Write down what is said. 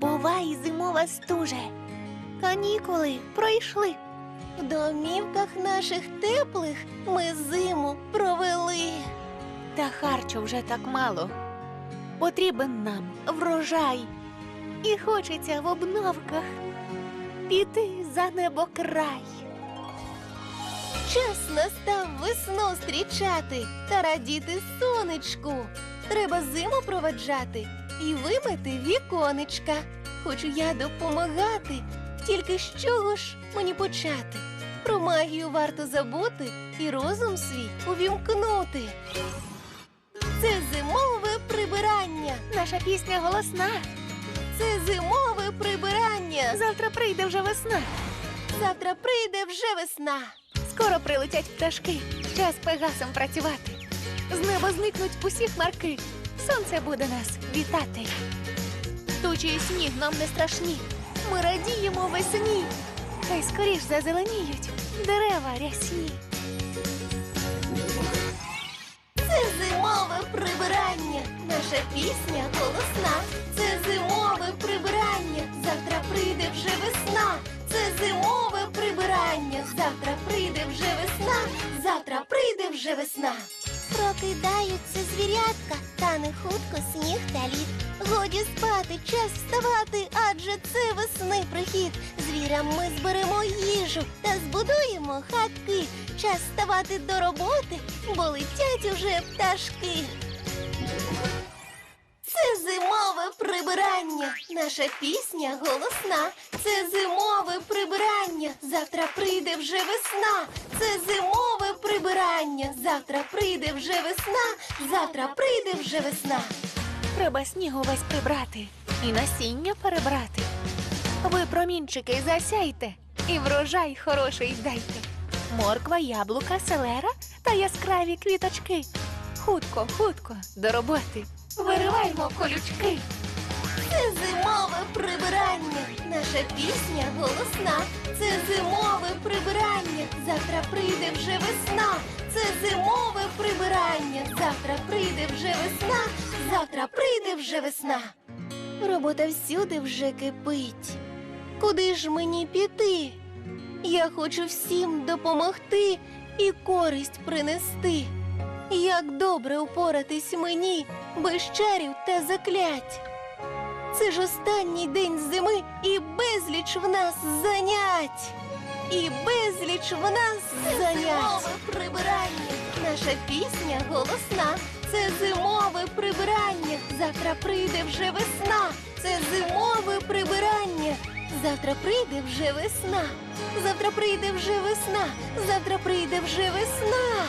Бувай зимова стуже. Канікули пройшли. В домівках наших теплих ми зиму провели. Та харчу вже так мало. Потрібен нам врожай. І хочеться в обновках піти за небокрай. Час настав весну зустрічати та радіти сонечку. Треба зиму проведжати і вимити віконечка. Хочу я допомагати, тільки з чого ж мені почати? Про магію варто забути і розум свій увімкнути. Це зимове прибирання, Наша пісня голосна. це зимове прибирання. Завтра прийде вже весна. Завтра прийде вже весна. Скоро прилетять пташки. Час пегасом працювати. З неба зникнуть усі хмарки. Сонце буде нас вітати. Тучі і сніг нам не страшні. Ми радіємо весні. Хай скоріш зазеленіють дерева рясні. Це зимове прибирання, наша пісня голосна. Це зимове прибирання, завтра прийде вже весна. Це зимове прибирання, завтра прийде вже весна, завтра прийде вже весна. Прокидаються звірятка, та не хутко сніг та лід. Годі спати, час вставати, адже це весни прихід. Звірям ми зберемо їжу та збудуємо хатки. Час ставати до роботи, бо летять уже пташки. Це зимове прибирання, наша пісня голосна. Це зимове прибирання, завтра прийде вже весна. Це зимове прибирання, завтра прийде вже весна, завтра прийде вже весна. Треба снігу весь прибрати і насіння перебрати. Ви промінчики засяйте і врожай хороший дайте. Морква, яблука, селера та яскраві квіточки. Хутко, хутко до роботи. Вириваймо колючки. Це зимове прибирання, наша пісня голосна. Це зимове прибирання, завтра прийде вже весна. Це зимове прибирання, завтра прийде вже весна, завтра прийде вже весна. Робота всюди вже кипить. Куди ж мені піти? Я хочу всім допомогти і користь принести. Як добре упоратись мені без чарів та заклять. Це ж останній день зими і безліч в нас занять. І безліч в нас занять. Зимове прибирання. Наша пісня голосна. Це зимове прибирання. Завтра прийде вже весна. Це зимове прибирання. Завтра прийде вже весна. Завтра прийде вже весна. Завтра прийде вже весна.